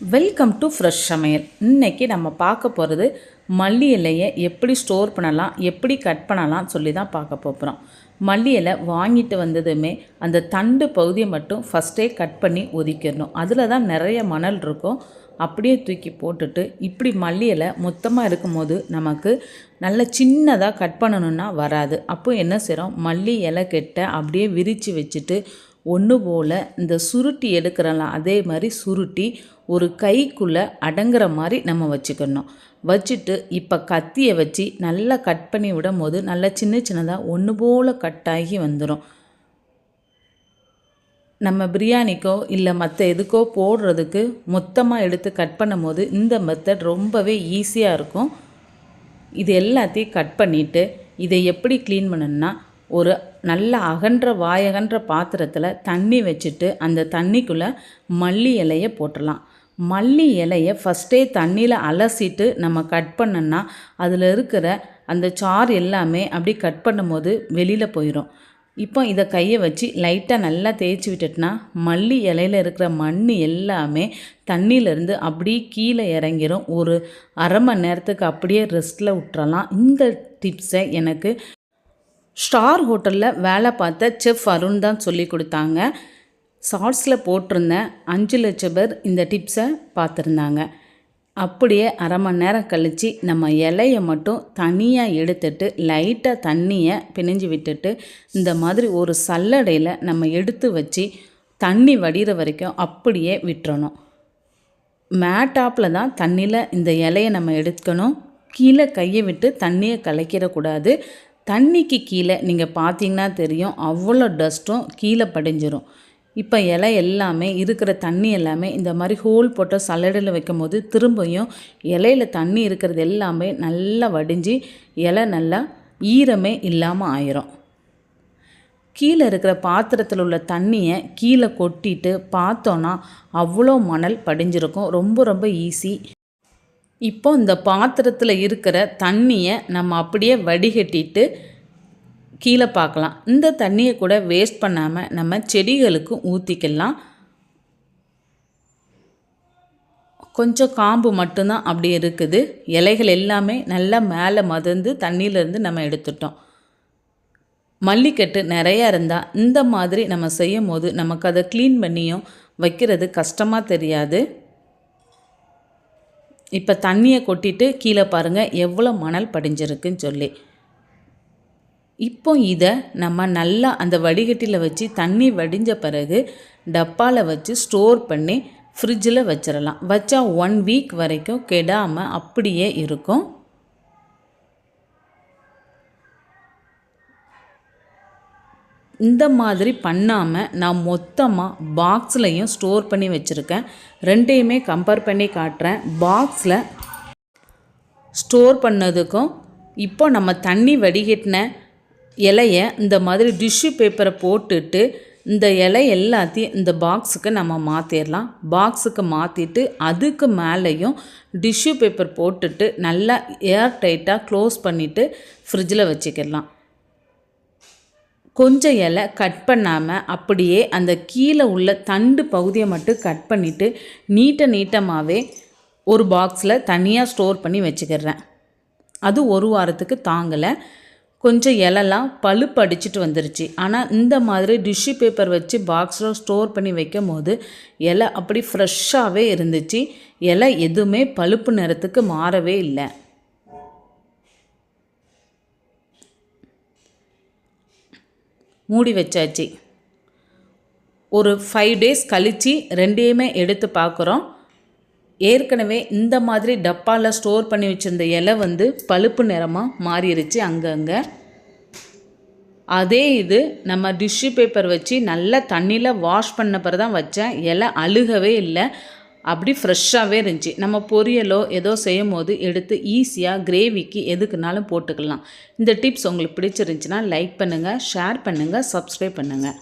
Welcome to fresh சமையல் இன்றைக்கி நம்ம பார்க்க போகிறது மல்லி இலையை எப்படி ஸ்டோர் பண்ணலாம் எப்படி கட் பண்ணலாம் சொல்லி தான் பார்க்க போகிறோம் மல்லி இலை வாங்கிட்டு வந்ததுமே அந்த தண்டு பகுதியை மட்டும் ஃபஸ்ட்டே கட் பண்ணி ஒதுக்கிடணும். அதில் தான் நிறைய மணல் இருக்கும். அப்படியே தூக்கி போட்டுட்டு இப்படி மல்லி இலை மொத்தமாக இருக்கும்போது நமக்கு நல்ல சின்னதாக கட் பண்ணணுன்னா வராது. அப்போ என்ன செய்கிறோம் மல்லி இலை கெட்ட அப்படியே விரித்து வச்சுட்டு ஒன்று போல் இந்த சுருட்டி எடுக்கிறலாம். அதே மாதிரி சுருட்டி ஒரு கைக்குள்ளே அடங்குற மாதிரி நம்ம வச்சுக்கணும். வச்சுட்டு இப்போ கத்தியை வச்சு நல்லா கட் பண்ணி விடும் போது நல்லா சின்ன சின்னதாக ஒன்று போல் கட் ஆகி வந்துடும் நம்ம பிரியாணிக்கோ இல்லை மற்ற எதுக்கோ போடுறதுக்கு மொத்தமாக எடுத்து கட் பண்ணும்போது இந்த மெத்தட் ரொம்பவே ஈஸியாக இருக்கும். இது எல்லாத்தையும் கட் பண்ணிவிட்டு இதை எப்படி க்ளீன் பண்ணணும்னா ஒரு நல்ல அகன்ற வாயகன்ற பாத்திரத்தில் தண்ணி வச்சுட்டு அந்த தண்ணிக்குள்ளே மல்லி இலையை போட்டுடலாம் மல்லி இலையை ஃபஸ்ட்டே தண்ணியில் அலசிட்டு நம்ம கட் பண்ணோன்னா அதில் இருக்கிற அந்த சாறு எல்லாமே அப்படி கட் பண்ணும்போது வெளியில் போயிடும் இப்போ இதை கையை வச்சு லைட்டாக நல்லா தேய்ச்சி விட்டுட்டுனா மல்லி இலையில் இருக்கிற மண் எல்லாமே தண்ணியிலேருந்து அப்படியே கீழே இறங்கிரும். ஒரு அரை மணி நேரத்துக்கு அப்படியே ரெஸ்ட்டில் விட்டுறலாம். இந்த டிப்ஸை எனக்கு ஸ்டார் ஹோட்டலில் வேலை பார்த்த செஃப் அருண் தான் சொல்லி கொடுத்தாங்க. ஷார்ட்ஸில் போட்டிருந்தேன் அஞ்சு லட்சம் பேர் இந்த டிப்ஸை பார்த்துருந்தாங்க. அப்படியே அரை மணி நேரம் கழித்து நம்ம இலையை மட்டும் தனியாக எடுத்துட்டு லைட்டாக தண்ணியை பிணைஞ்சு விட்டுட்டு இந்த மாதிரி ஒரு சல்லடையில் நம்ம எடுத்து வச்சு தண்ணி வடிகிற வரைக்கும் அப்படியே விட்டுறணும். மேட்டாப்பில் தான் தண்ணியில் இந்த இலையை நம்ம எடுக்கணும். கீழே கையை விட்டு தண்ணியை கலைக்கிடக்கூடாது. தண்ணிக்கு கீழே நீங்கள் பார்த்தீங்கன்னா தெரியும் அவ்வளோ டஸ்ட்டும் கீழே படிஞ்சிரும். இப்போ இலை எல்லாமே இருக்கிற தண்ணி எல்லாமே இந்த மாதிரி ஹோல் போட்ட சல்லடையில் வைக்கும் போது திரும்பியும் இலையில தண்ணி இருக்கிறது எல்லாமே நல்லா வடிஞ்சு இலை நல்லா ஈரமே இல்லாமல் ஆயிரும். கீழே இருக்கிற பாத்திரத்தில் உள்ள தண்ணியை கீழே கொட்டிட்டு பார்த்தோன்னா அவ்வளோ மணல் படிஞ்சிருக்கும். ரொம்ப ரொம்ப ஈஸி இப்போ இந்த பாத்திரத்தில் இருக்கிற தண்ணியை நம்ம அப்படியே வடிகட்டிட்டு கீழே பார்க்கலாம் இந்த தண்ணியை கூட வேஸ்ட் பண்ணாமல் நம்ம செடிகளுக்கு ஊற்றிக்கலாம் கொஞ்சம் காம்பு மட்டும்தான் அப்படி இருக்குது. இலைகள் எல்லாமே நல்லா மேலே மதந்து தண்ணியிலேருந்து நம்ம எடுத்துட்டோம். மல்லிக்கட்டு நிறையா இருந்தால் இந்த மாதிரி நம்ம செய்யும் போது நமக்கு அதை க்ளீன் பண்ணியும் வைக்கிறது கஷ்டமாக தெரியாது. இப்போ தண்ணியை கொட்டிட்டு கீழே பாருங்கள் எவ்வளோ மணல் படிஞ்சிருக்குன்னு சொல்லி. இப்போ இதை நம்ம நல்லா அந்த வடிகட்டியில் வச்சு தண்ணி வடிஞ்ச பிறகு டப்பாவில் வச்சு ஸ்டோர் பண்ணி ஃப்ரிட்ஜில் வச்சிடலாம் வச்சா ஒன் வீக் வரைக்கும் கெடாமல் அப்படியே இருக்கும். இந்த மாதிரி பண்ணாமல் நான் மொத்தமாக பாக்ஸ்லையும் ஸ்டோர் பண்ணி வச்சுருக்கேன். ரெண்டையுமே கம்பேர் பண்ணி காட்டுறேன். பாக்ஸில் ஸ்டோர் பண்ணதுக்கும் இப்போ நம்ம தண்ணி வடிகட்டின இலையை இந்த மாதிரி டிஷ்யூ பேப்பரை போட்டுட்டு இந்த இலை எல்லாத்தையும் இந்த பாக்ஸுக்கு நம்ம மாற்றிடலாம் பாக்ஸுக்கு மாற்றிட்டு அதுக்கு மேலேயும் டிஷ்யூ பேப்பர் போட்டுட்டு நல்லா ஏர் டைட்டாக க்ளோஸ் பண்ணிவிட்டு ஃப்ரிட்ஜில் வச்சுக்கிடலாம். கொஞ்சம் இலை கட் பண்ணாமல் அப்படியே அந்த கீழே உள்ள தண்டு பகுதியை மட்டும் கட் பண்ணிவிட்டு நீட்ட நீட்டமாகவே ஒரு பாக்ஸில் தனியாக ஸ்டோர் பண்ணி வச்சுக்கிறேன். அது ஒரு வாரத்துக்கு தாங்கலை. கொஞ்சம் இலலாம் பழுப்பு அடிச்சிட்டு வந்துருச்சு. ஆனால் இந்த மாதிரி டிஷ்யூ பேப்பர் வச்சு பாக்ஸில் ஸ்டோர் பண்ணி வைக்கும் போது இலை அப்படி ஃப்ரெஷ்ஷாகவே இருந்துச்சு. இலை எதுவுமே பழுப்பு நிறத்துக்கு மாறவே இல்லை. மூடி வச்சாச்சு. ஒரு ஃபைவ் டேஸ் கழித்து ரெண்டையுமே எடுத்து பார்க்குறோம் ஏற்கனவே இந்த மாதிரி டப்பாவில் ஸ்டோர் பண்ணி வச்சுருந்த இலை வந்து பழுப்பு நிறமாக மாறிடுச்சு அங்கங்கே. அதே இது நம்ம டிஷ்யூ பேப்பர் வச்சு நல்லா தண்ணியில் வாஷ் பண்ண பிறகு தான் வச்சேன். இலை அழுகவே இல்லை. அப்படி ஃப்ரெஷ்ஷாகவே இருந்துச்சு. நம்ம பொரியலோ ஏதோ செய்யும் போது எடுத்து ஈஸியாக கிரேவிக்கு எதுக்குனாலும் போட்டுக்கலாம். இந்த டிப்ஸ் உங்களுக்கு பிடிச்சிருந்துச்சின்னா லைக் பண்ணுங்கள் ஷேர் பண்ணுங்கள் சப்ஸ்கிரைப் பண்ணுங்கள்